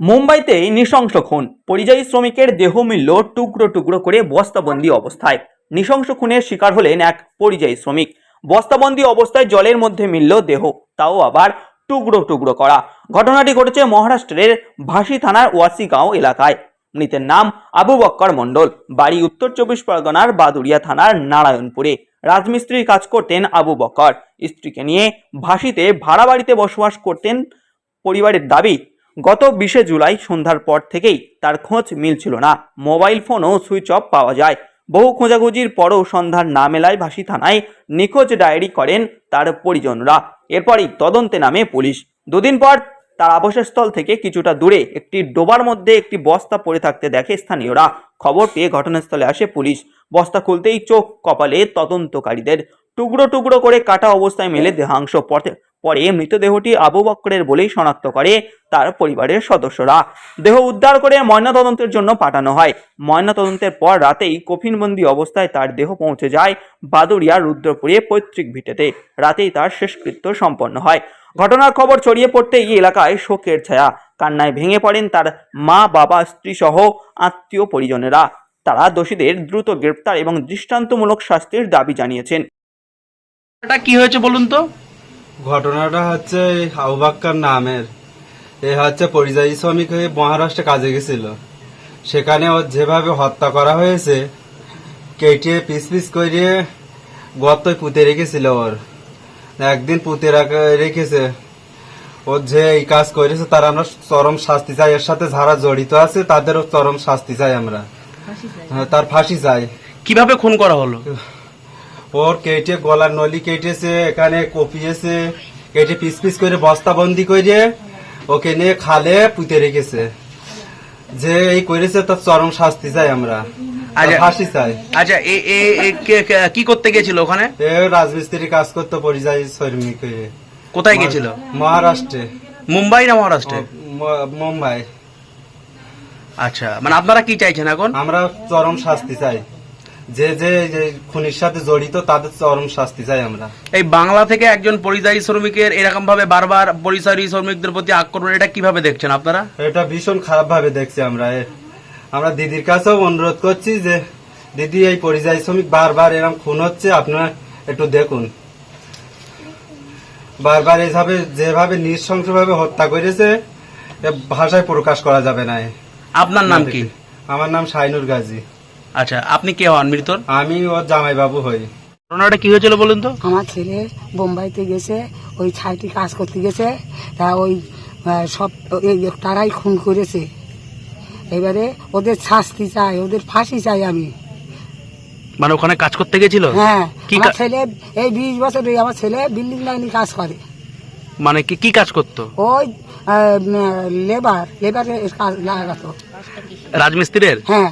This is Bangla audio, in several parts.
মুম্বাইতে নৃশংস খুন। পরিযায়ী শ্রমিকের দেহ মিলল টুকরো টুকরো করে বস্তাবন্দি অবস্থায়। নৃশংস খুনের শিকার হলেন এক পরিযায়ী শ্রমিক। বস্তাবন্দি অবস্থায় জলের মধ্যে মিলল দেহ, তাও আবার টুকরো টুকরো করা। ঘটনাটি ঘটেছে মহারাষ্ট্রের ভাসি থানার ওয়াসিগাঁও এলাকায়। মৃতের নাম আবু বক্কর মণ্ডল। বাড়ি উত্তর চব্বিশ পরগনার বাদুড়িয়া থানার নারায়ণপুরে। রাজমিস্ত্রির কাজ করতেন আবু বক্কর। স্ত্রীকে নিয়ে ভাসিতে ভাড়া বাড়িতে বসবাস করতেন পরিবারের দাবি গত বিশে জুলাই সন্ধ্যার পর থেকেই তার খোঁজ মিলছিল না। মোবাইল ফোনও সুইচ অফ পাওয়া যায়। বহু খোঁজাখুঁজির পরও সন্ধ্যার না মেলায় ভাসি থানায় নিখোঁজ ডায়েরি করেন তার পরিজনরা। এরপরই তদন্তে নামে পুলিশ। দুদিন পর তার আবাসস্থল থেকে কিছুটা দূরে একটি ডোবার মধ্যে একটি বস্তা পড়ে থাকতে দেখে স্থানীয়রা। খবর পেয়ে ঘটনাস্থলে আসে পুলিশ। বস্তা খুলতেই চোখ কপালে তদন্তকারীদের টুকরো টুকরো করে কাটা অবস্থায় মেলে দেহাংশ পথে। পরে মৃতদেহটি আবু বক্করের বলেই শনাক্ত করে তার পরিবারের সদস্যরা। দেহ উদ্ধার করে ময়নাতদন্তের জন্য পাঠানো হয়। ময়নাতদন্তের পর রাতেই কফিনবন্দি অবস্থায় তার দেহ পৌঁছে যায় বাদুড়িয়া রুদ্রপুরে পৈতৃক ভিটেতে। রাতেই তার শেষকৃত্য সম্পন্ন হয়। ঘটনার খবর ছড়িয়ে পড়তে এই এলাকায় শোকের ছায়া। কান্নায় ভেঙে পড়েন তার মা বাবা স্ত্রী সহ আত্মীয় পরিজনেরা। তারা দোষীদের দ্রুত গ্রেপ্তার এবং দৃষ্টান্তমূলক শাস্তির দাবি জানিয়েছেন। এটা কি হয়েছে বলুন তো? ঘটনাটা হচ্ছে এই আবুবাক্কার নামের। এ হচ্ছে পরিযায়ী শ্রমিক হয়ে মহারাষ্ট্রে কাজে গেছিল। সেখানে ওর যেভাবে হত্যা করা হয়েছে কেটে পিস পিস করে গর্তয় পুঁতে রেখেছিল ওর। একদিন পুঁতে রাখা- রেখেছে। ওর যে এই কাজ করেছে তার আমরা চরম শাস্তি চাই। এর সাথে যারা জড়িত আছে তাদেরও চরম শাস্তি চাই আমরা। হ্যাঁ, তার ফাঁসি চাই। কীভাবে খুন করা হলো? ওর কেটে গলার নলি কেটেছে এখানে কপিয়েছে কেটে পিস পিস করে বস্তা বন্দি করে ওকে নিয়ে খালে পুঁতে রেখেছে। যে এই করেছে তার চরম শাস্তি চাই আমরা আচ্ছা। ফাঁসি চাই। আচ্ছা কে- করতে গেছিল ওখানে? এ রাজমিস্ত্রি কাজ করতো পরিযায়ী শ্রমিক হয়ে কোথায় গেছিল? মহারাষ্ট্রে। মুম্বাই না মহারাষ্ট্রে? মুম্বাই। আচ্ছা মানে আপনারা কি চাইছেন এখন? আমরা চরম শাস্তি চাই। যে যে যে খুনির সাথে জড়িত তাদের চরম শাস্তি চাই আমরা। এই বাংলা থেকে একজন পরিযায়ী শ্রমিকের এরকম ভাবে বারবার পরিযায়ী শ্রমিকদের প্রতি আক্রমণ এটা কীভাবে দেখছেন আপনারা? এটা ভীষণ খারাপ ভাবে দেখছি আমরা। আমরা দিদির কাছেও অনুরোধ করছি যে দিদি এই পরিযায়ী শ্রমিক বারবার এরকম খুন হচ্ছে আপনারা একটু দেখুন। বারবার এইভাবে যেভাবে নৃশংসভাবে হত্যা করেছে ভাষায় প্রকাশ করা যাবে না। আপনার নাম কি? আমার নাম শাইনুর গাজী। আচ্ছা আপনি কে হন মৃতর? আমি ওর জামাইবাবু হই। ঘটনাটা কি হয়েছিল বলুন তো? আমার ছেলে বোম্বাইতে গেছে ওই ছাইটি কাজ করতে গেছে তা ওই সব এই তারাই খুন করেছে। এবারে ওদের শাস্তি চাই ওদের ফাঁসি চাই আমি। মানে ওখানে কাজ করতে গেছিল? হ্যাঁ কি আমার ছেলে এই বিশ বছর আমার ছেলে বিল্ডিং লাইনে কাজ করে। মানে কি কি কাজ করতো? ওই লেবার লেবারের কাজ লাগাতো। রাজমিস্ত্রির? হ্যাঁ।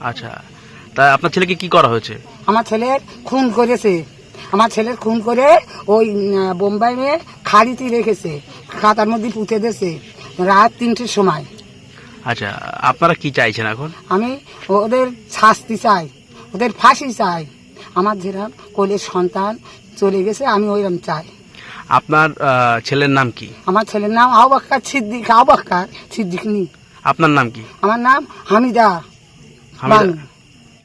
আচ্ছা। তা আপনার ছেলেকে কি করা হয়েছে? আমার ছেলের খুন করেছে। আমার ছেলের খুন করে ওই বোম্বাই খাড়িতে রেখেছে। খাতার মধ্যে পুঁতে দিয়েছে রাত তিনটের সময়। আচ্ছা আপনারা কি চাইছেন এখন? আমি ওদের শাস্তি চাই ওদের ফাঁসি চাই। আমার যেরকম কোলের সন্তান চলে গেছে আমি ওইরকম চাই। আপনার ছেলের নাম কি? আমার ছেলের নাম আবাক্কার সিদ্দিক আবাক্কার সিদ্দিক নি। আপনার নাম কি? আমার নাম হামিদা। হামিদা বানু।